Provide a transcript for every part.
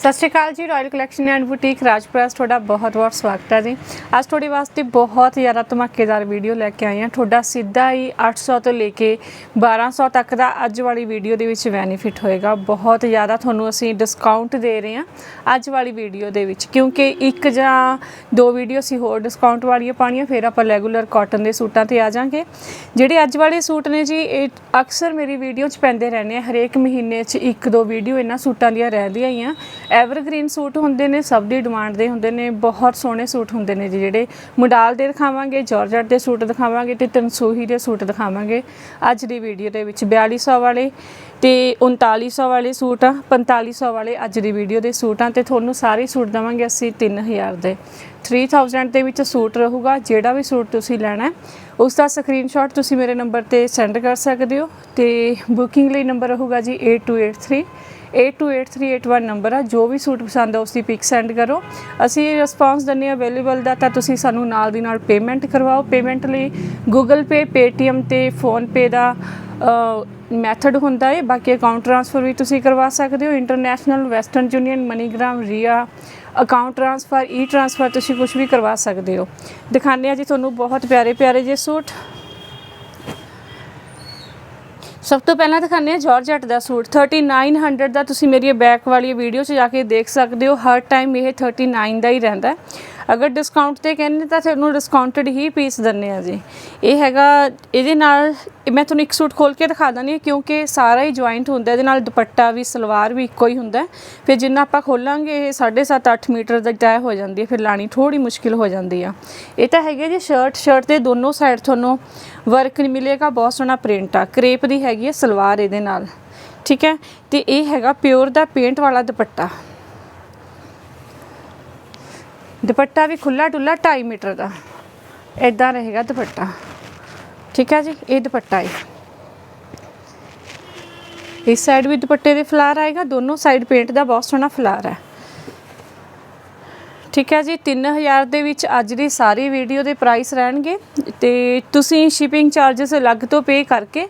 ਸਤਿ ਸ਼੍ਰੀ ਅਕਾਲ ਜੀ ਰਾਇਲ ਕਲੈਕਸ਼ਨ ਐਂਡ ਬੁਟੀਕ ਰਾਜਪ੍ਰੈਸ ਤੁਹਾਡਾ ਬਹੁਤ-ਬਹੁਤ ਸਵਾਗਤ ਹੈ ਜੀ। ਅੱਜ ਤੁਹਾਡੇ ਵਾਸਤੇ ਬਹੁਤ ਜ਼ਿਆਦਾ ਧਮਾਕੇਦਾਰ ਵੀਡੀਓ ਲੈ ਕੇ ਆਏ ਹਾਂ। ਤੁਹਾਡਾ ਸਿੱਧਾ ਹੀ 800 ਤੋਂ ਲੈ ਕੇ 1200 ਤੱਕ ਦਾ ਅੱਜ ਵਾਲੀ ਵੀਡੀਓ ਦੇ ਵਿੱਚ ਬੈਨੀਫਿਟ ਹੋਏਗਾ। ਬਹੁਤ ਜ਼ਿਆਦਾ ਤੁਹਾਨੂੰ ਅਸੀਂ ਡਿਸਕਾਊਂਟ ਦੇ ਰਹੇ ਹਾਂ ਅੱਜ ਵਾਲੀ ਵੀਡੀਓ ਦੇ ਵਿੱਚ। ਕਿਉਂਕਿ ਇੱਕ ਜਾਂ ਦੋ ਵੀਡੀਓ ਅਸੀਂ ਹੋਰ ਡਿਸਕਾਊਂਟ ਵਾਲੀਆਂ ਪਾਣੀਆਂ ਫਿਰ ਆਪਾਂ ਰੈਗੂਲਰ ਕਾਟਨ ਦੇ ਸੂਟਾਂ ਤੇ ਆ ਜਾਾਂਗੇ ਜਿਹੜੇ ਅੱਜ ਵਾਲੇ ਸੂਟ ਨੇ ਜੀ, ਇਹ ਅਕਸਰ ਮੇਰੀ ਵੀਡੀਓ 'ਚ ਪੈਂਦੇ ਰਹਿੰਦੇ ਆ। ਹਰੇਕ ਮਹੀਨੇ 'ਚ ਇੱਕ ਦੋ ਵੀਡੀਓ ਇਹਨਾਂ ਸੂਟਾਂ ਦੀਆਂ ਰਹਿੰਦੀਆਂ ਹੀ ਆ। ਐਵਰਗ੍ਰੀਨ ਸੂਟ ਹੁੰਦੇ ਨੇ, ਸਭ ਦੀ ਡਿਮਾਂਡ ਦੇ ਹੁੰਦੇ ਨੇ, ਬਹੁਤ ਸੋਹਣੇ ਸੂਟ ਹੁੰਦੇ ਨੇ ਜੀ ਜਿਹੜੇ। ਮੁਡਾਲ ਦੇ ਦਿਖਾਵਾਂਗੇ, ਜਾਰਜਟ ਦੇ ਸੂਟ ਦਿਖਾਵਾਂਗੇ ਤੇ ਤਨਸੂਹੀ ਦੇ ਸੂਟ ਦਿਖਾਵਾਂਗੇ। ਅੱਜ ਦੀ ਵੀਡੀਓ ਦੇ ਵਿੱਚ 4200 ਵਾਲੇ ਤੇ 3900 ਵਾਲੇ ਸੂਟ ਆ 4500 ਵਾਲੇ ਅੱਜ ਦੀ ਵੀਡੀਓ ਦੇ ਸੂਟ ਆ ਤੇ ਤੁਹਾਨੂੰ ਸਾਰੇ ਸੂਟ ਦਵਾਂਗੇ ਅਸੀਂ 3000 ਦੇ। 3000 ਦੇ ਵਿੱਚ ਸੂਟ ਰਹੂਗਾ, ਜਿਹੜਾ ਵੀ ਸੂਟ ਤੁਸੀਂ ਲੈਣਾ ਹੈ, ਉਸ ਦਾ ਸਕਰੀਨਸ਼ਾਟ ਤੁਸੀਂ ਮੇਰੇ ਨੰਬਰ ਤੇ ਸੈਂਡ ਕਰ ਸਕਦੇ ਹੋ ਤੇ ਬੁਕਿੰਗ ਲਈ ਨੰਬਰ ਰਹੂਗਾ ਜੀ 8283 828381 ਨੰਬਰ ਆ, ਜੋ ਵੀ ਸੂਟ ਪਸੰਦ ਆ ਉਸ ਦੀ ਪਿਕ ਸੈਂਡ ਕਰੋ। ਅਸੀਂ ਰਿਸਪਾਂਸ ਦਿੰਨੇ ਆ ਅਵੇਲੇਬਲ ਦਾ, ਤਾਂ ਤੁਸੀਂ ਸਾਨੂੰ ਨਾਲ ਦੀ ਨਾਲ ਪੇਮੈਂਟ ਕਰਵਾਓ। ਪੇਮੈਂਟ ਲਈ Google Pay, Paytm ਤੇ PhonePe ਦਾ ਮੈਥਡ ਹੁੰਦਾ ਹੈ ਬਾਕੀ ਅਕਾਊਂਟ ਟ੍ਰਾਂਸਫਰ ਵੀ ਤੁਸੀਂ ਕਰਵਾ ਸਕਦੇ ਹੋ। International Western Union MoneyGram Ria account transfer e transfer ਤੁਸੀਂ ਕੁਝ ਵੀ ਕਰਵਾ ਸਕਦੇ ਹੋ। ਦਿਖਾਉਂਦੇ ਆ ਜੀ ਤੁਹਾਨੂੰ ਬਹੁਤ ਪਿਆਰੇ ਪਿਆਰੇ ਜੇ ਸੂਟ। ਸਭ ਤੋਂ ਪਹਿਲਾਂ ਦਿਖਾਉਂਦੇ ਆ ਜਾਰਜਟ ਦਾ ਸੂਟ। 3900 ਦਾ ਤੁਸੀਂ ਮੇਰੀ ਬੈਕ ਵਾਲੀ ਵੀਡੀਓ 'ਚ ਜਾ ਕੇ ਦੇਖ ਸਕਦੇ ਹੋ। ਹਰ ਟਾਈਮ ਇਹ 39 ਦਾ ਹੀ ਰਹਿੰਦਾ ਅਗਰ ਡਿਸਕਾਊਂਟ ਤੇ ਕਹਿੰਦੇ ਤਾਂ ਤੁਹਾਨੂੰ ਡਿਸਕਾਊਂਟਡ ਹੀ ਪੀਸ ਦਿੰਨੇ ਆ ਜੀ। ਇਹ ਹੈਗਾ, ਇਹਦੇ ਨਾਲ ਇਹ ਮੈਂ ਤੁਹਾਨੂੰ ਇੱਕ ਸੂਟ ਖੋਲ ਕੇ ਦਿਖਾ ਦਿੰਦੀ ਕਿਉਂਕਿ ਸਾਰਾ ਹੀ ਜੁਆਇੰਟ ਹੁੰਦਾ, ਇਹਦੇ ਨਾਲ ਦੁਪੱਟਾ ਵੀ, ਸਲਵਾਰ ਵੀ ਇੱਕੋ ਹੀ ਹੁੰਦਾ। ਫਿਰ ਜਿੰਨਾ ਆਪਾਂ ਖੋਲਾਂਗੇ, ਇਹ 7.5 8 ਮੀਟਰ ਦਾ ਤੈਅ ਹੋ ਜਾਂਦੀ ਹੈ ਫਿਰ ਲਾਣੀ ਥੋੜੀ ਮੁਸ਼ਕਿਲ ਹੋ ਜਾਂਦੀ ਆ। ਇਹ ਤਾਂ ਹੈਗੇ ਜੀ ਸ਼ਰਟ ਸ਼ਰਟ ਦੇ ਦੋਨੋਂ ਸਾਈਡ ਤੁਹਾਨੂੰ ਵਰਕ ਮਿਲੇਗਾ, ਬਹੁਤ ਸੋਹਣਾ ਪ੍ਰਿੰਟ ਆ। ਕਰੇਪ ਦੀ ਹੈਗੀ ਹੈ ਸਲਵਾਰ ਇਹਦੇ ਨਾਲ, ਠੀਕ ਹੈ? ਤੇ ਇਹ ਹੈਗਾ ਪਿਓਰ ਦਾ ਪੇਂਟ ਵਾਲਾ ਦੁਪੱਟਾ। ਦੁਪੱਟਾ ਵੀ ਖੁੱਲਾ ਡੁੱਲਾ 2.5 ਮੀਟਰ ਦਾ। ਇਦਾਂ ਰਹੇਗਾ ਦੁਪੱਟਾ। ਠੀਕ ਹੈ ਜੀ, ਇਹ ਦੁਪੱਟਾ ਹੈ। ਇਸ ਸਾਈਡ ਵੀ ਦੁਪੱਟੇ ਦੇ ਫਲਾਰ ਆਏਗਾ, ਦੋਨੋਂ ਸਾਈਡ ਪੇਂਟ ਦਾ ਬਹੁਤ ਸੋਹਣਾ ਫਲਾਰ ਹੈ। ਠੀਕ ਹੈ ਜੀ 3000 ਦੇ ਵਿੱਚ ਅੱਜ ਦੀ ਸਾਰੀ ਵੀਡੀਓ ਦੇ ਪ੍ਰਾਈਸ ਰਹਿਣਗੇ ਤੇ ਤੁਸੀਂ ਸ਼ਿਪਿੰਗ ਚਾਰजेस ਅਲੱਗ ਤੋਂ ਪੇ ਕਰਕੇ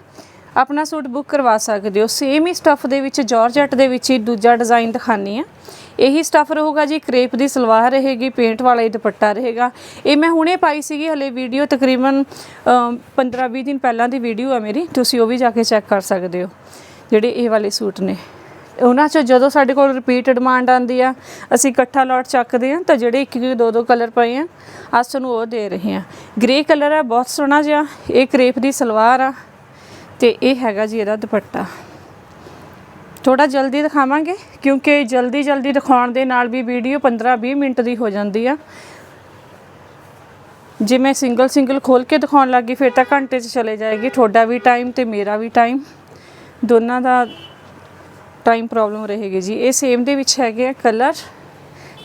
ਆਪਣਾ ਸੂਟ ਬੁੱਕ ਕਰਵਾ ਸਕਦੇ ਹੋ। ਸੇਮ ਹੀ ਸਟੱਫ ਦੇ ਵਿੱਚ ਜਾਰਜਟ ਦੇ ਵਿੱਚ ਹੀ ਦੂਜਾ ਡਿਜ਼ਾਈਨ ਦਿਖਾਨੀ ਆ ਇਹੀ ਸਟੱਫ ਰਹੂਗਾ ਜੀ ਕ੍ਰੇਪ ਦੀ ਸਲਵਾਰ ਰਹੇਗੀ ਪੇਂਟ ਵਾਲਾ ਹੀ ਦੁਪੱਟਾ ਰਹੇਗਾ। ਇਹ ਮੈਂ ਹੁਣੇ ਪਾਈ ਸੀਗੀ, ਹਲੇ ਵੀਡੀਓ ਤਕਰੀਬਨ 15-20 ਦਿਨ ਪਹਿਲਾਂ ਦੀ ਵੀਡੀਓ ਆ ਮੇਰੀ। ਤੁਸੀਂ ਉਹ ਵੀ ਜਾ ਕੇ ਚੈੱਕ ਕਰ ਸਕਦੇ ਹੋ, ਜਿਹੜੇ ਇਹ ਵਾਲੇ ਸੂਟ ਨੇ। ਉਹਨਾਂ 'ਚੋਂ ਜਦੋਂ ਸਾਡੇ ਕੋਲ ਰਿਪੀਟ ਡਿਮਾਂਡ ਆਂਦੀ ਆ, ਅਸੀਂ ਇਕੱਠਾ ਲੋਟ ਚੱਕਦੇ ਆ ਤਾਂ ਜਿਹੜੇ ਇੱਕ ਇੱਕ ਦੋ ਦੋ ਕਲਰ ਪਏ ਆ ਅੱਜ ਤੁਹਾਨੂੰ ਉਹ ਦੇ ਰਹੇ ਆ ਗ੍ਰੇ ਕਲਰ ਆ, ਬਹੁਤ ਸੋਹਣਾ ਜਿਹਾ। ਇਹ ਕ੍ਰੇਪ ਦੀ ਸਲਵਾਰ ਆ। ਤੇ ਇਹ ਹੈਗਾ ਜੀ ਇਹਦਾ ਦੁਪੱਟਾ। ਥੋੜਾ ਜਲਦੀ ਦਿਖਾਵਾਂਗੇ, ਕਿਉਂਕਿ ਜਲਦੀ ਜਲਦੀ ਦਿਖਾਉਣ ਦੇ ਨਾਲ ਵੀ ਵੀਡੀਓ 15-20 ਮਿੰਟ ਦੀ ਹੋ ਜਾਂਦੀ ਆ। ਜੇ ਮੈਂ ਸਿੰਗਲ ਸਿੰਗਲ ਖੋਲ ਕੇ ਦਿਖਾਉਣ ਲੱਗੀ ਫਿਰ ਤਾਂ ਘੰਟੇ 'ਚ ਚਲੇ ਜਾਏਗੀ। ਤੁਹਾਡਾ ਵੀ ਟਾਈਮ ਤੇ ਮੇਰਾ ਵੀ ਟਾਈਮ ਦੋਨਾਂ ਦਾ ਟਾਈਮ ਪ੍ਰੋਬਲਮ ਰਹੇਗੀ ਜੀ। ਇਹ ਸੇਮ ਦੇ ਵਿੱਚ ਹੈਗੇ ਆ ਕਲਰ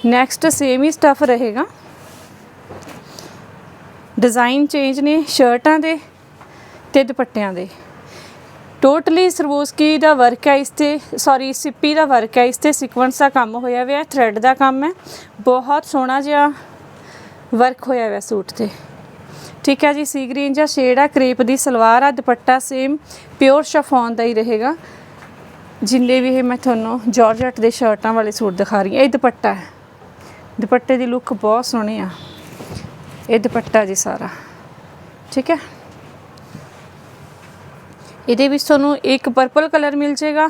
ਨੈਕਸਟ ਸੇਮ ਹੀ ਸਟਫ ਰਹੇਗਾ। ਡਿਜ਼ਾਈਨ ਚੇਂਜ ਨੇ ਸ਼ਰਟਾਂ ਦੇ ਤੇ ਦੁਪੱਟਿਆਂ ਦੇ। ਟੋਟਲੀ ਸਰਵੋਸਕੀ ਦਾ ਵਰਕ ਹੈ ਇਸ ਤੇ ਸੌਰੀ ਸਿੱਪੀ ਦਾ ਵਰਕ ਹੈ ਇਸ ਤੇ ਸੀਕੁਐਂਸ ਦਾ ਕੰਮ ਹੋਇਆ ਹੋਇਆ ਹੈ ਥ੍ਰੈਡ ਦਾ ਕੰਮ ਹੈ। ਬਹੁਤ ਸੋਹਣਾ ਜਿਹਾ ਵਰਕ ਹੋਇਆ ਹੋਇਆ ਸੂਟ ਤੇ। ਠੀਕ ਹੈ ਜੀ ਸੀ ਗ੍ਰੀਨ ਜਾਂ ਸ਼ੇਡ ਆ ਕ੍ਰੇਪ ਦੀ ਸਲਵਾਰ ਆ, ਦੁਪੱਟਾ ਸੇਮ ਪਿਓਰ ਸ਼ਫੋਨ ਦਾ ਹੀ ਰਹੇਗਾ। ਜਿੰਨੇ ਵੀ ਇਹ ਮੈਂ ਤੁਹਾਨੂੰ ਜਾਰਜਟ ਦੇ ਸ਼ਰਟਾਂ ਵਾਲੇ ਸੂਟ ਦਿਖਾ ਰਹੀ ਹਾਂ, ਇਹ ਦੁਪੱਟਾ ਹੈ। ਦੁਪੱਟੇ ਦੀ ਲੁੱਕ ਬਹੁਤ ਸੋਹਣੀ ਆ। ਇਹ ਦੁਪੱਟਾ ਜੀ ਸਾਰਾ। ਠੀਕ ਹੈ? ਇਹਦੇ ਵਿੱਚ ਤੁਹਾਨੂੰ ਇੱਕ ਪਰਪਲ ਕਲਰ ਮਿਲ ਜਾਏਗਾ,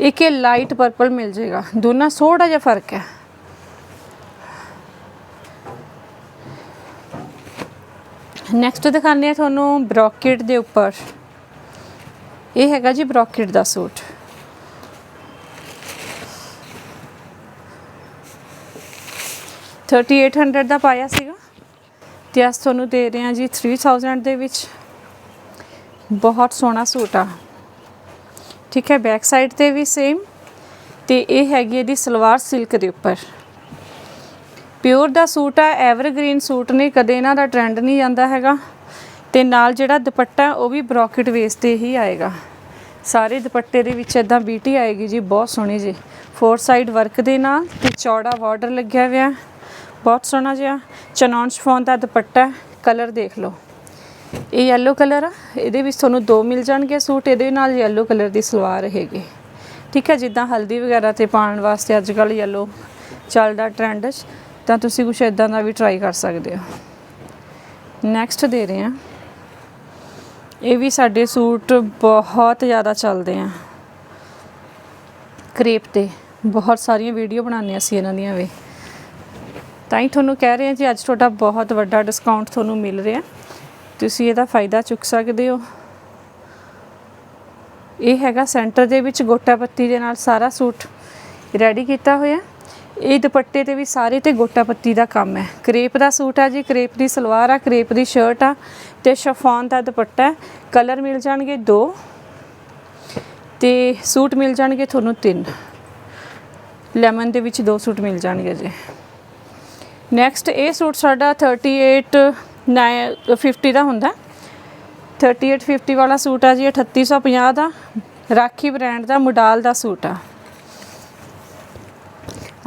ਇੱਕ ਇਹ ਲਾਈਟ ਪਰਪਲ ਮਿਲ ਜਾਏਗਾ। ਦੋਨਾਂ ਥੋੜਾ ਜਿਹਾ ਫ਼ਰਕ ਹੈ। ਨੈਕਸਟ ਦਿਖਾਉਂਦੇ ਆ ਤੁਹਾਨੂੰ ਬ੍ਰੋਕੇਟ ਦੇ ਉੱਪਰ। ਇਹ ਹੈਗਾ ਜੀ ਬ੍ਰੋਕੇਟ ਦਾ ਸੂਟ। ਥਰਟੀ ਏਟ ਹੰਡਰਡ ਦਾ ਪਾਇਆ ਸੀਗਾ। ਤੇ ਅਸ ਤੁਹਾਨੂੰ ਦੇ ਰਹੇ ਹਾਂ ਜੀ 3000 ਦੇ ਵਿੱਚ। ਬਹੁਤ ਸੋਹਣਾ ਸੂਟ ਆ। ਠੀਕ ਹੈ ਬੈਕ ਸਾਈਡ ਤੇ ਵੀ ਸੇਮ ਤੇ ਇਹ ਹੈਗੀ ਇਹਦੀ ਸਲਵਾਰ ਸਿਲਕ ਦੇ ਉੱਪਰ। ਪਿਓਰ ਦਾ ਸੂਟ ਆ ਐਵਰਗ੍ਰੀਨ ਸੂਟ ਨੇ, ਕਦੇ ਇਹਨਾਂ ਦਾ ਟ੍ਰੈਂਡ ਨਹੀਂ ਜਾਂਦਾ ਹੈਗਾ। ਤੇ ਨਾਲ ਜਿਹੜਾ ਦੁਪੱਟਾ, ਉਹ ਵੀ ਬ੍ਰੋਕਟ ਵੇਸ ਤੇ ਹੀ ਆਏਗਾ। ਸਾਰੇ ਦੁਪੱਟੇ ਦੇ ਵਿੱਚ ਇਦਾਂ ਬੀਟੀ ਆਏਗੀ ਜੀ, ਬਹੁਤ ਸੋਹਣੀ ਜੀ। ਫੋਰ ਸਾਈਡ ਵਰਕ ਦੇ ਨਾਲ ਤੇ ਚੌੜਾ ਬਾਰਡਰ ਲੱਗਿਆ ਹੋਇਆ। ਬਹੁਤ ਸੋਹਣਾ ਜਿਹਾ। ਚਨੌਨ ਸ਼ਫੋਨ ਦਾ ਦੁਪੱਟਾ ਕਲਰ ਦੇਖ ਲਓ। ਇਹ yellow ਕਲਰ ਆ। ਇਹਦੇ ਵਿੱਚ ਤੁਹਾਨੂੰ ਦੋ ਮਿਲ ਜਾਣਗੇ ਸੂਟ। ਇਹਦੇ ਨਾਲ yellow ਕਲਰ ਦੀ ਸਲਵਾਰ ਹੈਗੀ। ਠੀਕ ਹੈ, ਜਿੱਦਾਂ ਹਲਦੀ ਵਗੈਰਾ ਤੇ ਪਾਉਣ ਵਾਸਤੇ ਅੱਜ ਕੱਲ੍ਹ ਯੈਲੋ ਚੱਲਦਾ ਟ੍ਰੈਂਡ 'ਚ, ਤਾਂ ਤੁਸੀਂ ਕੁਝ ਇਦਾਂ ਦਾ ਵੀ ਟਰਾਈ ਕਰ ਸਕਦੇ ਹੋ। ਨੈਕਸਟ ਦੇ ਰਹੇ ਹਾਂ। ਇਹ ਵੀ ਸਾਡੇ ਸੂਟ ਬਹੁਤ ਜ਼ਿਆਦਾ ਚੱਲਦੇ ਆ। ਕ੍ਰੇਪ ਤੇ। ਬਹੁਤ ਸਾਰੀਆਂ ਵੀਡੀਓ ਬਣਾਉਂਦੇ ਅਸੀਂ ਇਹਨਾਂ ਦੀਆਂ ਵੀ। ਤਾਂ ਹੀ ਤੁਹਾਨੂੰ ਕਹਿ ਰਹੇ ਹਾਂ ਜੀ, ਅੱਜ ਤੁਹਾਡਾ ਬਹੁਤ ਵੱਡਾ ਡਿਸਕਾਊਂਟ ਤੁਹਾਨੂੰ ਮਿਲ ਰਿਹਾ। ਤੁਸੀਂ ਇਹਦਾ ਫਾਇਦਾ ਚੁੱਕ ਸਕਦੇ ਹੋ। ਇਹ ਹੈਗਾ ਸੈਂਟਰ ਦੇ ਵਿੱਚ ਗੋਟਾ ਪੱਤੀ ਦੇ ਨਾਲ ਸਾਰਾ ਸੂਟ ਰੈਡੀ ਕੀਤਾ ਹੋਇਆ। ਇਹ ਦੁਪੱਟੇ ਤੇ ਵੀ ਸਾਰੇ ਤੇ ਗੋਟਾ ਪੱਤੀ ਦਾ ਕੰਮ ਹੈ। ਕ੍ਰੇਪ ਦਾ ਸੂਟ ਆ ਜੀ, ਕ੍ਰੇਪ ਦੀ ਸਲਵਾਰ ਆ, ਕ੍ਰੇਪ ਦੀ ਸ਼ਰਟ ਆ ਤੇ ਸ਼ਫਾਨ ਦਾ ਦੁਪੱਟਾ ਹੈ। ਕਲਰ ਮਿਲ ਜਾਣਗੇ ਦੋ ਤੇ ਸੂਟ ਮਿਲ ਜਾਣਗੇ ਤੁਹਾਨੂੰ ਤਿੰਨ। ਲੈਮਨ ਦੇ ਵਿੱਚ ਦੋ ਸੂਟ ਮਿਲ ਜਾਣਗੇ ਜੀ। ਨੈਕਸਟ ਇਹ ਸੂਟ ਸਾਡਾ 38 9 50 ਦਾ ਹੁੰਦਾ। 38 50 ਵਾਲਾ ਸੂਟ ਆ ਜੀ 3850 ਦਾ। ਰਾਖੀ ਬ੍ਰਾਂਡ ਦਾ ਮੁਡਾਲ ਦਾ ਸੂਟ ਆ।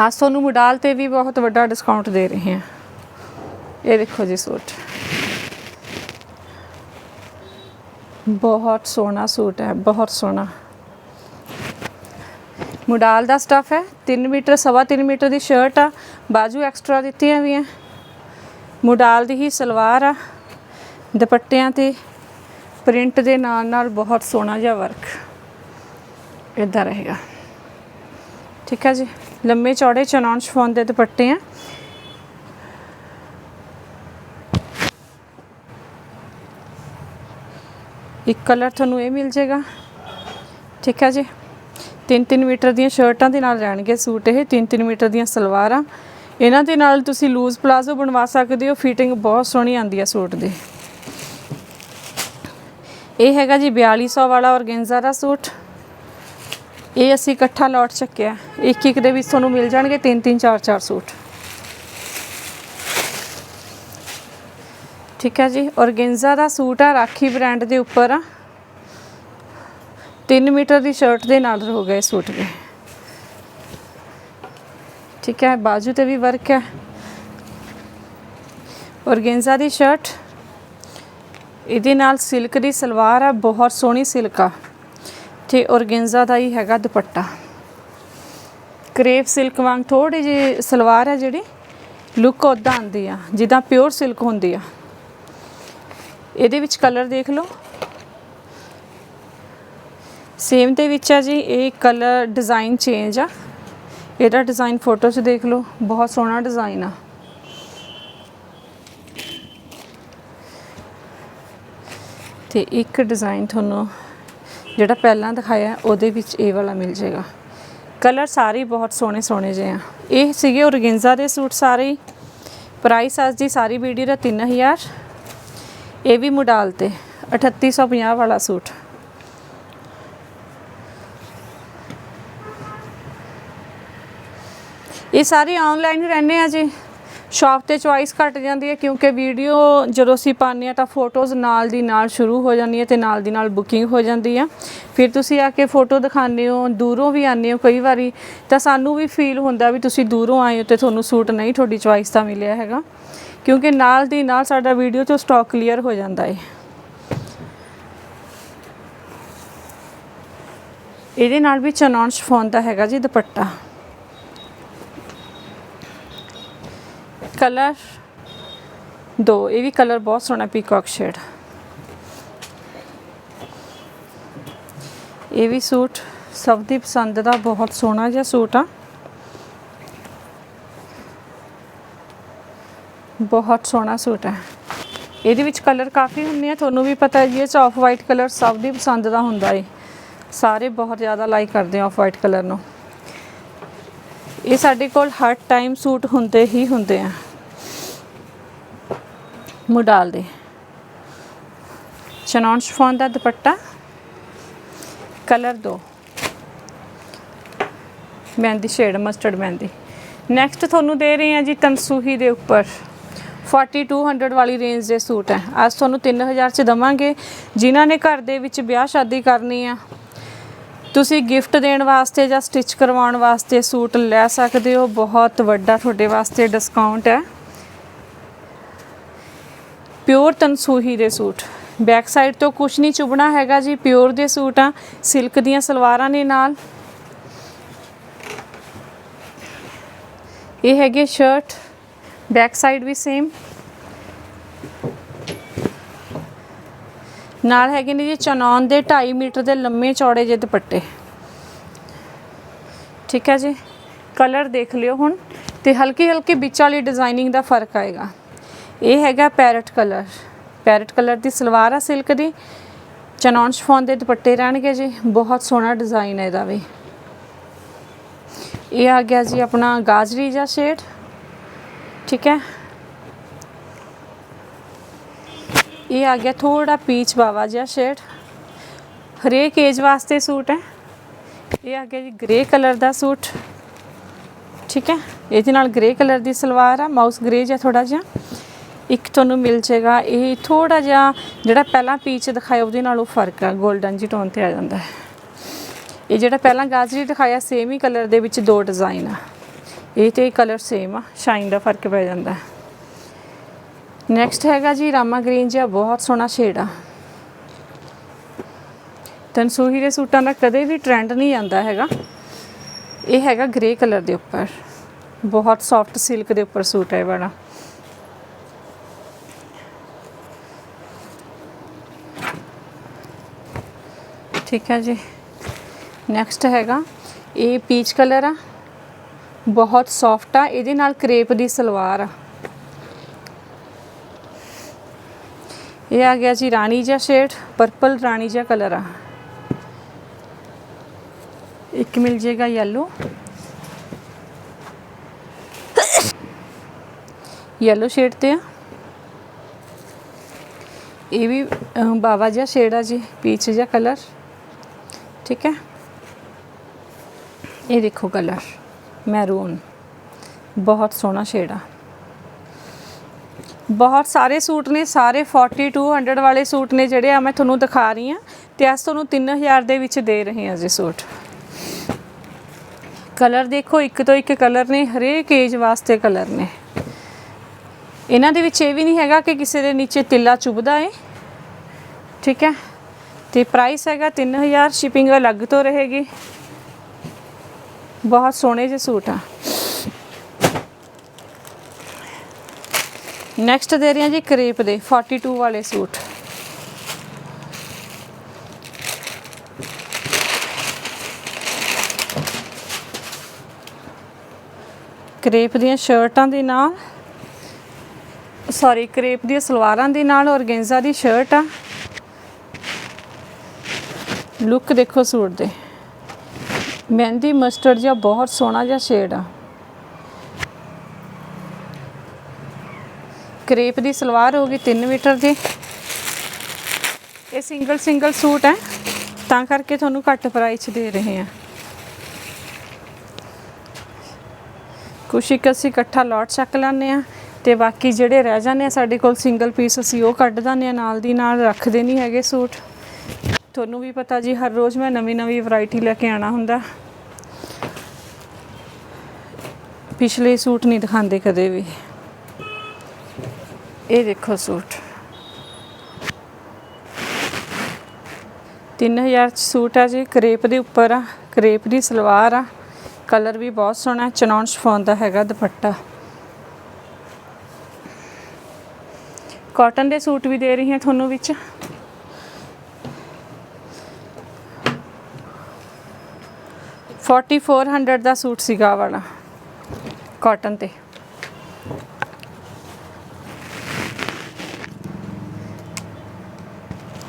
ਅੱਜ ਤੁਹਾਨੂੰ ਮੁਡਾਲ ਤੇ ਵੀ ਬਹੁਤ ਵੱਡਾ ਡਿਸਕਾਊਂਟ ਦੇ ਰਹੇ ਹਾਂ ਇਹ ਦੇਖੋ ਜੀ ਸੂਟ। ਬਹੁਤ ਸੋਹਣਾ ਸੂਟ ਹੈ, ਬਹੁਤ ਸੋਹਣਾ। ਮੁਡਾਲ ਦਾ ਸਟਫ ਹੈ 3 ਮੀਟਰ, ਸਵਾ 3 ਮੀਟਰ ਦੀ ਸ਼ਰਟ ਆ। ਬਾਜੂ ਐਕਸਟਰਾ ਦਿੱਤੀਆਂ ਵੀ ਆ। ਮੁਡਾਲ ਦੀ ਹੀ ਸਲਵਾਰ ਆ। ਦੁਪੱਟਿਆਂ ਤੇ ਪ੍ਰਿੰਟ ਦੇ ਨਾਲ ਨਾਲ ਬਹੁਤ ਸੋਹਣਾ ਜਿਹਾ ਵਰਕ ਇਦਾਂ ਰਹੇਗਾ। ਠੀਕ ਹੈ ਜੀ। ਲੰਮੇ ਚੌੜੇ ਚਨਾਨ ਸ਼ਫੋਨ ਦੇ ਦੁਪੱਟੇ ਆ। ਇੱਕ ਕਲਰ ਤੁਹਾਨੂੰ ਇਹ ਮਿਲ ਜਾਏਗਾ। ਠੀਕ ਹੈ ਜੀ। 3-3 ਮੀਟਰ ਦੀਆਂ ਸ਼ਰਟਾਂ ਦੇ ਨਾਲ ਰਹਿਣਗੇ ਸੂਟ ਇਹ। 3-3 ਮੀਟਰ ਦੀਆਂ ਸਲਵਾਰਾਂ। ਇਹਨਾਂ ਦੇ ਨਾਲ ਤੁਸੀਂ ਲੂਜ਼ ਪਲਾਜ਼ੋ ਬਣਵਾ ਸਕਦੇ ਹੋ ਫਿਟਿੰਗ ਬਹੁਤ ਸੋਹਣੀ ਆਉਂਦੀ ਹੈ ਸੂਟ ਦੀ। ਇਹ ਹੈਗਾ ਜੀ 4200 ਵਾਲਾ ਔਰਗੈਂਜ਼ਾ ਦਾ ਸੂਟ। ਇਹ ਅਸੀਂ ਇਕੱਠਾ ਲੋਟ ਚੱਕਿਆ। ਇੱਕ ਇੱਕ ਦੇ ਵਿੱਚ ਤੁਹਾਨੂੰ ਮਿਲ ਜਾਣਗੇ 3-3 4-4 ਸੂਟ। ਠੀਕ ਹੈ ਜੀ, ਔਰਗੈਂਜ਼ਾ ਦਾ ਸੂਟ ਆ ਰਾਖੀ ਬ੍ਰਾਂਡ ਦੇ ਉੱਪਰ। ਆ 3 ਮੀਟਰ ਦੀ ਸ਼ਰਟ ਦੇ ਨਾਲ ਹੋ ਗਏ ਸੂਟ ਵੀ। ਠੀਕ ਹੈ, ਬਾਜੂ ਤੇ ਵੀ ਵਰਕ ਹੈ। ਔਰਗੈਂਜ਼ਾ ਦੀ ਸ਼ਰਟ ਇਹਦੇ ਨਾਲ ਸਿਲਕ ਦੀ ਸਲਵਾਰ ਆ, ਬਹੁਤ ਸੋਹਣੀ ਸਿਲਕ ਆ। ਤੇ ਔਰਗੈਂਜ਼ਾ ਦਾ ਹੀ ਹੈਗਾ ਦੁਪੱਟਾ। ਕਰੇਪ ਸਿਲਕ ਵਾਂਗ ਥੋੜੀ ਜਿਹੀ ਸਲਵਾਰ ਹੈ ਜਿਹੜੀ ਲੁੱਕ ਉਦਾਂ ਆਉਂਦੀ ਆ, ਜਿੱਦਾਂ ਪਿਓਰ ਸਿਲਕ ਹੁੰਦੀ ਆ। ਇਹਦੇ ਵਿੱਚ ਕਲਰ ਦੇਖ ਲਓ। ਸੇਮ ਦੇ ਵਿੱਚ ਆ ਜੀ, ਇਹ ਕਲਰ ਡਿਜ਼ਾਈਨ ਚੇਂਜ ਆ। ਇਹਦਾ ਡਿਜ਼ਾਈਨ ਫੋਟੋ 'ਚ ਦੇਖ ਲਓ, ਬਹੁਤ ਸੋਹਣਾ ਡਿਜ਼ਾਈਨ ਆ। ਤੇ ਇੱਕ ਡਿਜ਼ਾਈਨ ਤੁਹਾਨੂੰ ਜਿਹੜਾ ਪਹਿਲਾਂ ਦਿਖਾਇਆ, ਉਹਦੇ ਵਿੱਚ ਇਹ ਵਾਲਾ ਮਿਲ ਜਾਏਗਾ। ਕਲਰ ਸਾਰੇ ਬਹੁਤ ਸੋਹਣੇ ਸੋਹਣੇ ਜਿਹੇ ਆ। ਇਹ ਸੀਗੇ ਔਰਗੈਂਜ਼ਾ ਦੇ ਸੂਟ ਸਾਰੇ ਹੀ। ਪ੍ਰਾਈਸ ਅੱਜ ਦੀ ਸਾਰੀ ਵੀਡੀਓ ਦਾ 3000 ਇਹ ਵੀ ਮੁਡਾਲ ਤੇ 3850 ਵਾਲਾ ਸੂਟ। ਇਹ ਸਾਰੇ ਆਨਲਾਈਨ ਰਹਿੰਦੇ ਆ ਜੀ। ਸ਼ਾਪ ਤੇ ਚੁਆਇਸ ਘਟ ਜਾਂਦੀ ਹੈ ਕਿਉਂਕਿ ਵੀਡੀਓ ਜਦੋਂ ਅਸੀਂ ਪਾਉਂਦੇ ਆ ਤਾਂ ਫੋਟੋਜ਼ ਨਾਲ ਦੀ ਨਾਲ ਸ਼ੁਰੂ ਹੋ ਜਾਂਦੀ ਹੈ ਤੇ ਨਾਲ ਦੀ ਨਾਲ ਬੁਕਿੰਗ ਹੋ ਜਾਂਦੀ ਆ। ਫਿਰ ਤੁਸੀਂ ਆ ਕੇ ਫੋਟੋ ਦਿਖਾਉਂਦੇ ਹੋ, ਦੂਰੋਂ ਵੀ ਆਉਂਦੇ ਹੋ ਕਈ ਵਾਰੀ ਤਾਂ ਸਾਨੂੰ ਵੀ ਫੀਲ ਹੁੰਦਾ ਵੀ ਤੁਸੀਂ ਦੂਰੋਂ ਆਏ ਹੋ ਤੇ ਤੁਹਾਨੂੰ ਸੂਟ ਨਹੀਂ ਤੁਹਾਡੀ ਚੁਆਇਸ ਦਾ ਮਿਲਿਆ ਹੈਗਾ। ਕਿਉਂਕਿ ਨਾਲ ਦੀ ਨਾਲ ਸਾਡਾ ਵੀਡੀਓ 'ਚੋਂ ਸਟਾਕ ਕਲੀਅਰ ਹੋ ਜਾਂਦਾ ਹੈ ਇਹਦੇ ਨਾਲ ਵੀ ਚਨੌਨ ਸ਼ਫੋਨ ਦਾ ਹੈਗਾ ਜੀ ਦੁਪੱਟਾ। ਕਲਰ? ਦੋ, ਇਹ ਵੀ ਕਲਰ ਬਹੁਤ ਸੋਹਣਾ ਪੀਕਾਕ ਸ਼ੇਡ। ਇਹ ਵੀ ਸੂਟ ਸਭ ਦੀ ਪਸੰਦ ਦਾ ਬਹੁਤ ਸੋਹਣਾ ਜਿਹਾ ਸੂਟ ਆ। ਬਹੁਤ ਸੋਹਣਾ ਸੂਟ ਹੈ ਇਹਦੇ ਵਿੱਚ ਕਲਰ ਕਾਫੀ ਹੁੰਦੇ ਆ, ਤੁਹਾਨੂੰ ਵੀ ਪਤਾ ਜੀ ਇਹ ਚ ਆਫ ਵਾਈਟ ਕਲਰ ਸਭ ਦੀ ਪਸੰਦ ਦਾ ਹੁੰਦਾ ਹੈ ਸਾਰੇ ਬਹੁਤ ਜ਼ਿਆਦਾ ਲਾਈਕ ਕਰਦੇ ਆ ਆਫ ਵਾਈਟ ਕਲਰ ਨੂੰ। ਇਹ ਸਾਡੇ ਕੋਲ ਹਰ ਟਾਈਮ ਸੂਟ ਹੁੰਦੇ ਹੀ ਹੁੰਦੇ ਆ। ਮੁਡਾਲ ਦੇ। ਚਨੌਨ ਸ਼ਫੋਨ ਦਾ ਦੁਪੱਟਾ। ਕਲਰ ਦੋ। ਮਹਿੰਦੀ, ਸ਼ੇਡ, ਮਸਟਰਡ ਮਹਿੰਦੀ। ਨੈਕਸਟ ਤੁਹਾਨੂੰ ਦੇ ਰਹੇ ਹਾਂ ਜੀ ਤਨਸੂਹੀ ਦੇ ਉੱਪਰ। 4200 ਵਾਲੀ ਰੇਂਜ ਦੇ ਸੂਟ ਹੈ। ਅੱਜ ਤੁਹਾਨੂੰ 3000 ਚ ਦਵਾਂਗੇ। ਜਿਨ੍ਹਾਂ ਨੇ ਘਰ ਦੇ ਵਿੱਚ ਵਿਆਹ ਸ਼ਾਦੀ ਕਰਨੀ ਆ, ਤੁਸੀਂ ਗਿਫਟ ਦੇਣ ਵਾਸਤੇ ਜਾਂ ਸਟਿਚ ਕਰਵਾਉਣ ਵਾਸਤੇ ਸੂਟ ਲੈ ਸਕਦੇ ਹੋ। ਬਹੁਤ ਵੱਡਾ ਤੁਹਾਡੇ ਵਾਸਤੇ ਡਿਸਕਾਊਂਟ ਹੈ। ਪਿਓਰ ਤਨਸੂਹੀ ਦੇ ਸੂਟ। ਬੈਕ ਸਾਈਡ ਤੋਂ ਕੁਝ ਨਹੀਂ ਚੁਬਣਾ ਹੈਗਾ ਜੀ, ਪਿਓਰ ਦੇ ਸੂਟ ਆ, ਸਿਲਕ ਦੀਆਂ ਸਲਵਾਰਾਂ ਨੇ ਨਾਲ। ਇਹ ਹੈਗੇ ਸ਼ਰਟ, ਬੈਕ ਸਾਈਡ ਵੀ ਸੇਮ ਨਾਲ ਹੈਗੇ ਨੇ ਜੀ ਚਨੌਨ ਦੇ 2.5 ਮੀਟਰ ਦੇ ਲੰਮੇ ਚੌੜੇ ਜਿਹੇ ਦੁਪੱਟੇ। ਠੀਕ ਹੈ ਜੀ, ਕਲਰ ਦੇਖ ਲਿਓ ਹੁਣ ਤੇ ਹਲਕੀ ਹਲਕੀ ਵਿੱਚ ਵਾਲੀ ਡਿਜ਼ਾਈਨਿੰਗ ਦਾ ਫ਼ਰਕ ਆਏਗਾ। ਇਹ ਹੈਗਾ ਪੈਰਟ ਕਲਰ। ਪੈਰਟ ਕਲਰ ਦੀ ਸਲਵਾਰ ਆ ਸਿਲਕ ਦੀ। ਚਨੌਨ ਸ਼ਫੋਨ ਦੇ ਦੁਪੱਟੇ ਰਹਿਣਗੇ ਜੀ। ਬਹੁਤ ਸੋਹਣਾ ਡਿਜ਼ਾਈਨ ਹੈ ਇਹਦਾ ਵੀ। ਇਹ ਆ ਗਿਆ ਜੀ ਆਪਣਾ ਗਾਜਰੀ ਜਾਂ ਸ਼ੇਡ ਠੀਕ ਹੈ। ਇਹ ਆ ਗਿਆ ਥੋੜਾ ਪੀਚ ਬਾਵਾ ਜਿਹਾ ਸ਼ੇਡ ਹਰੇਕ ਏਜ ਵਾਸਤੇ ਸੂਟ ਹੈ। ਇਹ ਆ ਗਿਆ ਜੀ ਗ੍ਰੇ ਕਲਰ ਦਾ ਸੂਟ। ਠੀਕ ਹੈ। ਇਹਦੇ ਨਾਲ ਗ੍ਰੇ ਕਲਰ ਦੀ ਸਲਵਾਰ ਆ। ਮਾਊਸ ਗ੍ਰੇ ਜਿਹਾ ਥੋੜਾ ਜਿਹਾ। ਇੱਕ ਤੁਹਾਨੂੰ ਮਿਲ ਜਾਏਗਾ। ਇਹ ਥੋੜਾ ਜਿਹਾ ਜਿਹੜਾ ਪਹਿਲਾਂ ਪੀਚ ਦਿਖਾਇਆ, ਉਹਦੇ ਨਾਲੋਂ ਫ਼ਰਕ ਆ। 골ਡਨ ਜੀ ਟੋਨ ਤੇ ਆ ਜਾਂਦਾ ਹੈ। ਇਹ ਜਿਹੜਾ ਪਹਿਲਾਂ ਗਾਜਰੀ ਦਿਖਾਇਆ ਸੇਮ ਹੀ ਕਲਰ ਦੇ ਵਿੱਚ ਦੋ ਡਿਜ਼ਾਈਨ ਆ। ਇਹ ਤੇ ਕਲਰ ਸੇਮ ਆ ਸ਼ਾਈਨ ਦਾ ਫ਼ਰਕ ਪੈ ਜਾਂਦਾ ਨੈਕਸਟ ਹੈਗਾ ਜੀ ਰਾਮਾ ਗ੍ਰੀਨ ਜਿਹਾ, ਬਹੁਤ ਸੋਹਣਾ ਸ਼ੇਡ ਆ। ਤਨਸੂਹੀ ਦੇ ਸੂਟਾਂ ਦਾ ਕਦੇ ਵੀ ਟ੍ਰੈਂਡ ਨਹੀਂ ਆਂਦਾ ਹੈਗਾ। ਇਹ ਹੈਗਾ ਗ੍ਰੇ ਕਲਰ ਦੇ ਉੱਪਰ। ਬਹੁਤ ਸੌਫਟ ਸਿਲਕ ਦੇ ਉੱਪਰ ਸੂਟ ਹੈ ਬੜਾ ਠੀਕ ਹੈ ਜੀ। ਨੈਕਸਟ ਹੈਗਾ, ਇਹ ਪੀਚ ਕਲਰ ਆ। ਬਹੁਤ ਸੌਫਟ ਆ, ਇਹਦੇ ਨਾਲ ਕਰੇਪ ਦੀ ਸਲਵਾਰ ਆ। ਇਹ ਆ ਗਿਆ ਜੀ ਰਾਣੀ ਜਿਹਾ ਸ਼ੇਡ ਪਰਪਲ ਰਾਣੀ ਜਿਹਾ ਕਲਰ ਆ। ਇੱਕ ਮਿਲ ਜੇਗਾ ਯੈਲੋ ਯੈਲੋ ਸ਼ੇਡ ਤੇ ਆ। ਇਹ ਵੀ ਬਾਵਾ ਜਿਹਾ ਸ਼ੇਡ ਆ ਜੀ ਪੀਚ ਜਿਹਾ ਕਲਰ ਠੀਕ ਹੈ? ਇਹ ਦੇਖੋ ਕਲਰ, ਮੈਰੂਨ। ਬਹੁਤ ਸੋਹਣਾ ਸ਼ੇਡ ਆ। ਬਹੁਤ ਸਾਰੇ ਸੂਟ ਨੇ, ਸਾਰੇ 4200 ਵਾਲੇ ਸੂਟ ਨੇ ਜਿਹੜੇ ਆ ਮੈਂ ਤੁਹਾਨੂੰ ਦਿਖਾ ਰਹੀ ਆ ਤੇ ਅੱਜ ਤੁਹਾਨੂੰ 3000 ਦੇ ਵਿੱਚ ਦੇ ਰਹੇ ਹਾਂ ਜੀ ਸੂਟ। ਕਲਰ ਦੇਖੋ, ਇੱਕ ਤੋਂ ਇੱਕ ਕਲਰ ਨੇ, ਹਰੇਕ ਏਜ ਵਾਸਤੇ ਕਲਰ ਨੇ। ਇਹਨਾਂ ਦੇ ਵਿੱਚ ਇਹ ਵੀ ਨਹੀਂ ਹੈਗਾ ਕਿ ਕਿਸੇ ਦੇ ਨੀਚੇ ਤਿੱਲਾ ਚੁਭਦਾ ਏ। ਠੀਕ ਹੈ? ਤੇ ਪ੍ਰਾਈਸ ਹੈਗਾ 3000 ਸ਼ਿਪਿੰਗ ਅਲੱਗ ਤੋਂ ਰਹੇਗੀ। ਬਹੁਤ ਸੋਹਣੇ ਜਿਹੇ ਸੂਟ ਆ। ਨੈਕਸਟ ਦੇ ਰਹੇ ਹਾਂ ਜੀ ਕਰੇਪ ਦੇ 42 ਵਾਲੇ ਸੂਟ। ਕਰੇਪ ਦੀਆਂ ਸ਼ਰਟਾਂ ਦੇ ਨਾਲ ਸੌਰੀ ਕਰੇਪ ਦੀਆਂ ਸਲਵਾਰਾਂ ਦੇ ਨਾਲ ਔਰਗੈਂਜ਼ਾ ਦੀ ਸ਼ਰਟ ਆ। ਲੁੱਕ ਦੇਖੋ ਸੂਟ ਦੇ। ਮਹਿੰਦੀ ਮਸਟਰਡ ਜਿਹਾ ਬਹੁਤ ਸੋਹਣਾ ਜਿਹਾ ਸ਼ੇਡ ਆ। ਕਰੇਪ ਦੀ ਸਲਵਾਰ ਹੋਗੀ 3 ਮੀਟਰ ਦੀ। ਇਹ ਸਿੰਗਲ ਸਿੰਗਲ ਸੂਟ ਹੈ। ਤਾਂ ਕਰਕੇ ਤੁਹਾਨੂੰ ਘੱਟ ਪ੍ਰਾਈਸ ਦੇ ਰਹੇ ਹਾਂ ਕੁਛ ਇੱਕ ਅਸੀਂ ਇਕੱਠਾ ਲੋਟ ਚੱਕ ਲੈਂਦੇ ਆ ਤੇ ਬਾਕੀ ਜਿਹੜੇ ਰਹਿ ਜਾਂਦੇ ਆ ਸਾਡੇ ਕੋਲ ਸਿੰਗਲ ਪੀਸ ਅਸੀਂ ਉਹ ਕੱਢ ਦਿੰਦੇ ਆ ਨਾਲ ਦੀ ਨਾਲ, ਰੱਖਦੇ ਨਹੀਂ ਹੈਗੇ ਸੂਟ। ਤੁਹਾਨੂੰ ਵੀ ਪਤਾ ਜੀ, ਹਰ ਰੋਜ਼ ਮੈਂ ਨਵੀਂ ਨਵੀਂ ਵੈਰਾਈਟੀ ਲੈ ਕੇ ਆਣਾ ਹੁੰਦਾ। ਪਿਛਲੇ ਸੂਟ ਨਹੀਂ ਦਿਖਾਉਂਦੇ ਕਦੇ ਵੀ। ਇਹ ਦੇਖੋ ਸੂਟ। 3000 ਚ ਸੂਟ ਆ ਜੀ, ਕਰੇਪ ਦੇ ਉੱਪਰ ਆ, ਕਰੇਪ ਦੀ ਸਲਵਾਰ ਆ। ਕਲਰ ਵੀ ਬਹੁਤ ਸੋਹਣਾ ਚਨੌਨ ਸ਼ਫੋਨ ਦਾ ਹੈਗਾ ਦੁਪੱਟਾ। ਕਾਟਨ ਦੇ ਸੂਟ ਵੀ ਦੇ ਰਹੀ ਹਾਂ ਤੁਹਾਨੂੰ ਵਿੱਚ। ਫੋਰਟੀ ਫੋਰ ਹੰਡਰਡ ਦਾ ਸੂਟ ਸੀਗਾ ਵਾਲਾ ਕਾਟਨ ਤੇ।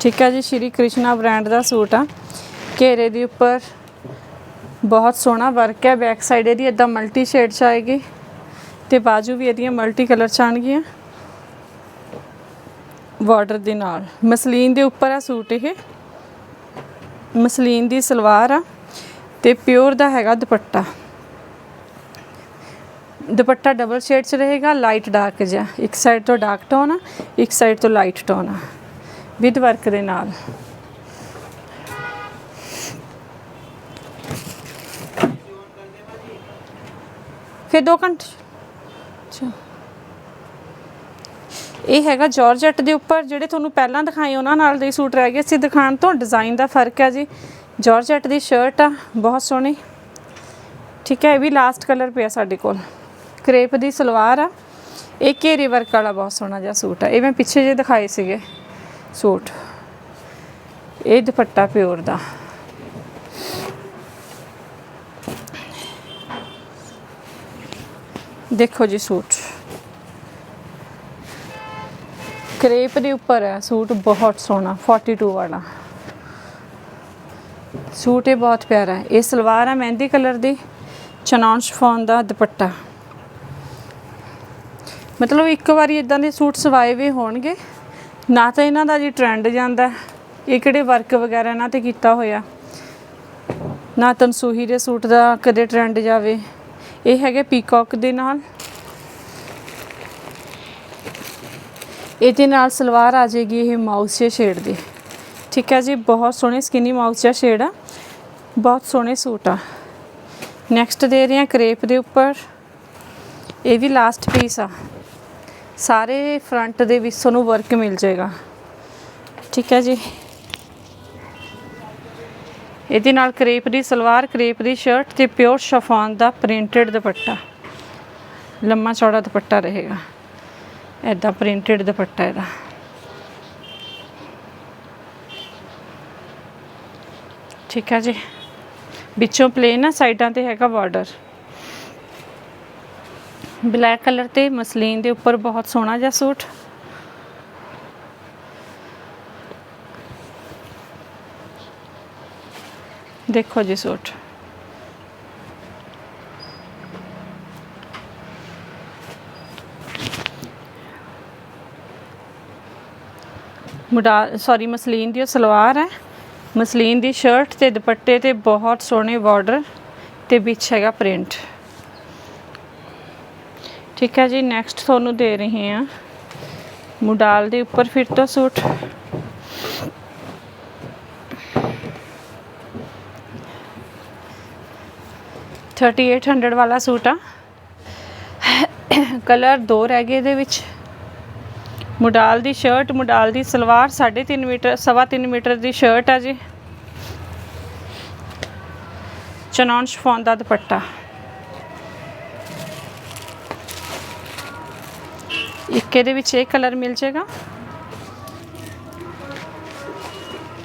ਠੀਕ ਹੈ ਜੀ, ਸ਼੍ਰੀ ਕ੍ਰਿਸ਼ਨਾ ਬ੍ਰਾਂਡ ਦਾ ਸੂਟ ਆ। ਘੇਰੇ ਦੇ ਉੱਪਰ ਬਹੁਤ ਸੋਹਣਾ ਵਰਕ ਹੈ ਬੈਕ ਸਾਈਡ ਇਹਦੀ ਇਦਾਂ ਮਲਟੀ ਸ਼ੇਡ ਚ ਆਏਗੀ ਤੇ ਬਾਜੂ ਵੀ ਇਹਦੀਆਂ ਮਲਟੀ ਕਲਰ ਚ ਆਣਗੀਆਂ ਬਾਰਡਰ ਦੇ ਨਾਲ। ਮਸਲੀਨ ਦੇ ਉੱਪਰ ਆ ਸੂਟ ਇਹ। ਮਸਲੀਨ ਦੀ ਸਲਵਾਰ ਆ। ਤੇ ਪਿਓਰ ਦਾ ਹੈਗਾ ਦੁਪੱਟਾ। ਦੁਪੱਟਾ ਡਬਲ ਸ਼ੇਡ ਚ ਰਹੇਗਾ ਲਾਈਟ ਡਾਰਕ ਜਿਹਾ। ਇੱਕ ਸਾਈਡ ਤੋਂ ਡਾਰਕ ਟੋਨ ਆ, ਇੱਕ ਸਾਈਡ ਤੋਂ ਲਾਈਟ ਟੋਨ ਆ। ਵਿਦ ਵਰਕ ਦੇ ਨਾਲ। ਫਿਰ ਦੋ ਘੰਟੇ ਅੱਛਾ। ਇਹ ਹੈਗਾ ਜਾਰਜਟ ਦੇ ਉੱਪਰ, ਜਿਹੜੇ ਤੁਹਾਨੂੰ ਪਹਿਲਾਂ ਦਿਖਾਏ ਉਹਨਾਂ ਨਾਲ ਦੇ ਸੂਟ ਰਹਿ ਗਏ। ਸੀ ਦਿਖਾਣ ਤੋਂ ਡਿਜ਼ਾਈਨ ਦਾ ਫ਼ਰਕ ਹੈ ਜੀ। ਜਾਰਜਟ ਦੀ ਸ਼ਰਟ ਆ, ਬਹੁਤ ਸੋਹਣੀ। ਠੀਕ ਹੈ, ਇਹ ਵੀ ਲਾਸਟ ਕਲਰ ਪਿਆ ਸਾਡੇ ਕੋਲ। ਕ੍ਰੇਪ ਦੀ ਸਲਵਾਰ ਆ। ਇਹ ਘੇਰੇ ਵਰਕ ਵਾਲਾ ਬਹੁਤ ਸੋਹਣਾ ਜਿਹਾ ਸੂਟ ਆ। ਇਹ ਮੈਂ ਪਿੱਛੇ ਜੇ ਦਿਖਾਏ ਸੀਗੇ ਸੂਟ। ਇਹ ਦੁਪੱਟਾ ਪਿਓਰ ਦਾ। ਦੇਖੋ ਜੀ ਸੂਟ। ਕਰੇਪ ਦੇ ਉੱਪਰ ਹੈ ਸੂਟ, ਬਹੁਤ ਸੋਹਣਾ 42 ਵਾਲਾ। ਸੂਟ ਇਹ ਬਹੁਤ ਪਿਆਰਾ ਹੈ। ਇਹ ਸਲਵਾਰ ਹੈ ਮਹਿੰਦੀ ਕਲਰ ਦੀ ਚਨੌਨ ਸ਼ਫੋਨ ਦਾ ਦੁਪੱਟਾ। ਮਤਲਬ ਇੱਕ ਵਾਰੀ ਇਦਾਂ ਦੇ ਸੂਟ ਸਵਾਏ ਵੀ ਹੋਣਗੇ, ਨਾ ਤਾਂ ਇਹਨਾਂ ਦਾ ਜੀ ਟ੍ਰੈਂਡ ਜਾਂਦਾ ਇਹ ਕਿਹੜੇ ਵਰਕ ਵਗੈਰਾ ਇਹਨਾਂ ਤੇ ਕੀਤਾ ਹੋਇਆ? ਨਾ ਤਨਸੂਹੀ ਦੇ ਸੂਟ ਦਾ ਕਦੇ ਟ੍ਰੈਂਡ ਜਾਵੇ। ਇਹ ਹੈਗੇ ਪੀਕੌਕ ਦੇ ਨਾਲ। ਇਹਦੇ ਨਾਲ ਸਲਵਾਰ ਆ ਜਾਏਗੀ ਇਹ ਮਾਊਸ ਸ਼ੇਡ ਦੀ। ਠੀਕ ਹੈ ਜੀ, ਬਹੁਤ ਸੋਹਣੇ ਸਕਿਨੀ ਮਾਊਸ ਜਿਹਾ ਸ਼ੇਡ ਆ। ਬਹੁਤ ਸੋਹਣੇ ਸੂਟ ਆ। ਨੈਕਸਟ ਦੇ ਰਹੇ ਹਾਂ ਕ੍ਰੇਪ ਦੇ ਉੱਪਰ। ਇਹ ਵੀ ਲਾਸਟ ਪੀਸ ਆ। ਸਾਰੇ ਫਰੰਟ ਦੇ ਵਿੱਚ ਤੁਹਾਨੂੰ ਵਰਕ ਮਿਲ ਜਾਏਗਾ। ਠੀਕ ਹੈ ਜੀ। ਇਹਦੇ ਨਾਲ ਕ੍ਰੇਪ ਦੀ ਸਲਵਾਰ, ਕ੍ਰੇਪ ਦੀ ਸ਼ਰਟ ਤੇ ਪਿਓਰ ਸ਼ਫਾਨ ਦਾ ਪ੍ਰਿੰਟਡ ਦੁਪੱਟਾ। ਲੰਮਾ ਚੌੜਾ ਦੁਪੱਟਾ ਰਹੇਗਾ। ਐਦਾਂ ਪ੍ਰਿੰਟਡ ਦੁਪੱਟਾ ਇਹਦਾ। ਠੀਕ ਹੈ ਜੀ। ਵਿੱਚੋਂ ਪਲੇਨ ਆ, ਸਾਈਡਾਂ ਤੇ ਹੈਗਾ ਬਾਰਡਰ ਬਲੈਕ ਕਲਰ ਤੇ ਮਸਲੀਨ ਦੇ ਉੱਪਰ ਬਹੁਤ ਸੋਹਣਾ ਜਿਹਾ ਸੂਟ। ਦੇਖੋ ਜੀ ਸੂਟ। ਮੁਡਾ ਸੌਰੀ ਮਸਲੀਨ ਦੀ ਉਹ ਸਲਵਾਰ ਹੈ। ਮਸਲੀਨ ਦੀ ਸ਼ਰਟ ਤੇ ਦੁਪੱਟੇ ਤੇ ਬਹੁਤ ਸੋਹਣੇ ਬਾਰਡਰ ਤੇ ਵਿੱਚ ਹੈਗਾ ਪ੍ਰਿੰਟ। ਠੀਕ ਹੈ ਜੀ ਨੈਕਸਟ ਤੁਹਾਨੂੰ ਦੇ ਰਹੇ ਹਾਂ। ਮੁਡਾਲ ਦੇ ਉੱਪਰ ਫਿਰ ਤੋਂ ਸੂਟ। ਥਰਟੀ ਏਟ ਹੰਡਰਡ ਵਾਲਾ ਸੂਟ ਆ। ਕਲਰ ਦੋ ਰਹਿ ਗਏ ਇਹਦੇ ਵਿੱਚ। ਮੁਡਾਲ ਦੀ ਸ਼ਰਟ ਮੁਡਾਲ ਦੀ ਸਲਵਾਰ 3.5 ਮੀਟਰ, ਸਵਾ ਤਿੰਨ ਮੀਟਰ ਦੀ ਸ਼ਰਟ ਆ ਜੀ। ਚਨੌਨ ਸ਼ਫੋਨ ਦਾ ਦੁਪੱਟਾ। ਇੱਕ ਇਹਦੇ ਵਿੱਚ ਇਹ ਕਲਰ ਮਿਲ ਜਾਏਗਾ।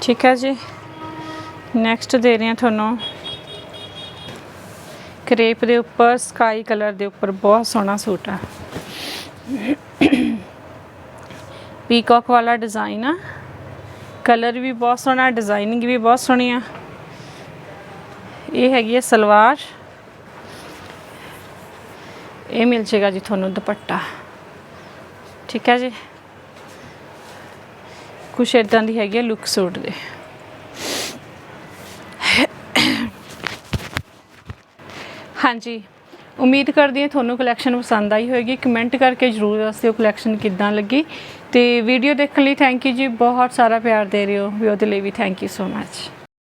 ਠੀਕ ਹੈ ਜੀ। ਨੈਕਸਟ ਦੇ ਰਹੇ ਹਾਂ ਤੁਹਾਨੂੰ। ਕਰੇਪ ਦੇ ਉੱਪਰ ਸਕਾਈ ਕਲਰ ਦੇ ਉੱਪਰ ਬਹੁਤ ਸੋਹਣਾ ਸੂਟ ਆ। ਪੀਕੌਕ ਵਾਲਾ ਡਿਜ਼ਾਈਨ ਆ। ਕਲਰ ਵੀ ਬਹੁਤ ਸੋਹਣਾ ਡਿਜ਼ਾਈਨਿੰਗ ਵੀ ਬਹੁਤ ਸੋਹਣੀ ਆ। ਇਹ ਹੈਗੀ ਹੈ ਸਲਵਾਰ। ਇਹ ਮਿਲ ਜੇਗਾ ਜੀ ਤੁਹਾਨੂੰ ਦੁਪੱਟਾ। ਠੀਕ ਹੈ ਜੀ। ਕੁਛ ਇਦਾਂ ਦੀ ਹੈਗੀ ਹੈ ਲੁੱਕ ਸੂਟ ਦੇ। ਹਾਂਜੀ। ਉਮੀਦ ਕਰਦੀ ਹਾਂ ਤੁਹਾਨੂੰ ਕਲੈਕਸ਼ਨ ਪਸੰਦ ਆਈ ਹੋਵੇਗੀ ਕਮੈਂਟ ਕਰਕੇ ਜਰੂਰ ਦੱਸਿਓ ਕਲੈਕਸ਼ਨ ਕਿੱਦਾਂ ਲੱਗੀ। ਤੇ ਵੀਡੀਓ ਦੇਖਣ ਲਈ ਥੈਂਕ ਯੂ ਜੀ। ਬਹੁਤ ਸਾਰਾ ਪਿਆਰ ਦੇ ਰਹੇ ਹੋ। ਵੀ ਉਹਦੇ ਲਈ ਵੀ ਥੈਂਕ ਯੂ ਸੋ ਮੱਚ